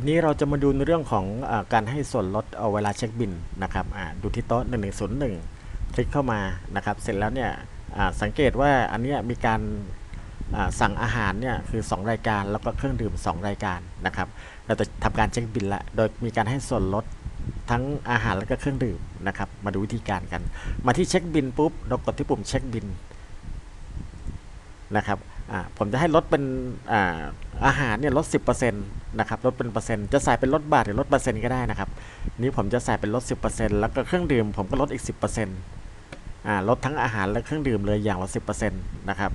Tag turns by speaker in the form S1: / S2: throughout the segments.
S1: ทีนี้เราจะมาดูในเรื่องของอการให้ส่วนลดเอาเวลาเช็คบินนะครับดูที่โต๊ะ 1101 คลิกเข้ามานะครับ เสร็จแล้วเนี่ยสังเกตว่าอันเนี้ยมีการสั่งอาหารเนี่ยคือ 2 รายการแล้วก็เครื่องดื่ม 2 รายการนะครับ เราจะทำการเช็คบินละโดยมีการให้ส่วนลดทั้งอาหารแล้วก็เครื่องดื่มนะครับ มาดูวิธีการกัน มาที่เช็คบินปุ๊บเรากดที่ปุ่มเช็คบินนะครับผมจะให้ลดเป็น อาหารเนี่ยลด 10%นะครับลดเป็นเปอร์เซ็นต์จะใส่เป็นลดบาทหรือลดเปอร์เซ็นต์ก็ได้นะครับนี้ผมจะใส่เป็นลด 10%แล้วก็เครื่องดื่มผมก็ลดอีก 10%อ่าลดทั้งอาหารและเครื่องดื่มเลยอย่างละ 10%นะครับ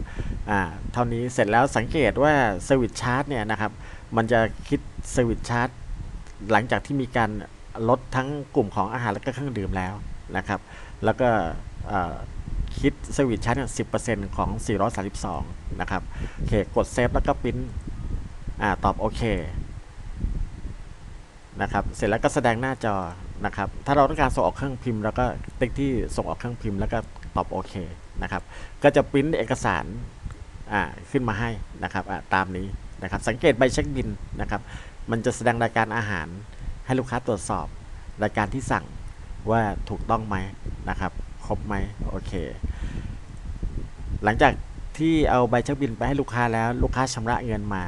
S1: อ่าเท่านี้เสร็จแล้วสังเกตว่าเซอร์วิสชาร์จเนี่ยนะครับมันจะคิดเซอร์วิสชาร์จหลังจากที่มีการลดทั้งกลุ่มของอาหารและก็เครื่องดื่มแล้วนะครับ แล้วก็อ่าคิดเซอร์วิสชาร์จสิบเปอร์เซ็นต์ของ 432 นะครับ โอเค กดเซฟแล้วก็ปริ้น อ่าตอบโอเคนะครับเสร็จแล้วก็แสดงหน้าจอนะครับ ถ้าเราต้องการส่งออกเครื่องพิมพ์ แล้วก็ติ๊กที่ส่งออกเครื่องพิมพ์แล้วก็ตอบโอเคนะครับ ก็จะปริ้นเอกสารอ่าขึ้นมาให้นะครับอ่าตามนี้นะครับ สังเกตใบเช็คบินนะครับ มันจะแสดงรายการอาหารให้ลูกค้าตรวจสอบรายการที่สั่งว่าถูกต้องไหมนะครับ ครบไหมโอเค หลังจากที่เอาใบเช็คบินไปให้ลูกค้าแล้วลูกค้าชำระเงินมา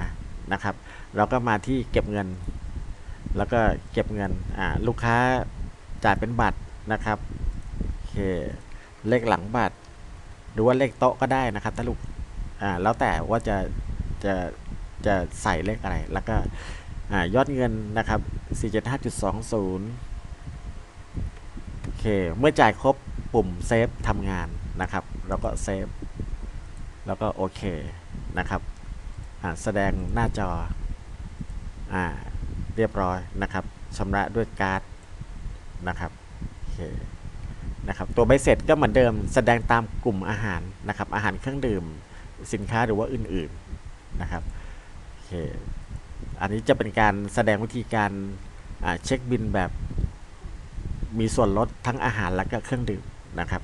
S1: นะครับ เราก็มาที่เก็บเงิน แล้วก็เก็บเงินอ่าลูกค้าจ่ายเป็นบัตรนะครับโอเคเลขหลังบัตร หรือว่าเลขโต๊ะก็ได้นะครับถ้าลูกอ่าแล้วแต่ว่าจะจะจะใส่เลขอะไรแล้วก็อ่ายอดเงินนะครับ 475.20 โอเค เมื่อจ่ายครบปุ่มเซฟทำงานนะครับ แล้วก็เซฟ แล้วก็โอเคนะครับ แสดงหน้าจออเรียบร้อยนะครับชำระด้วยการ์ดนะครับโอเคนะครับตัวใบเสร็จก็เหมือนเดิมแสดงตามกลุ่มอาหารนะครับ อาหารเครื่องดื่มสินค้าหรือว่าอื่นๆนะครับโอเคอันนี้จะเป็นการแสดงวิธีการเช็คบินแบบมีส่วนลดทั้งอาหารและก็เครื่องดื่มนะครับ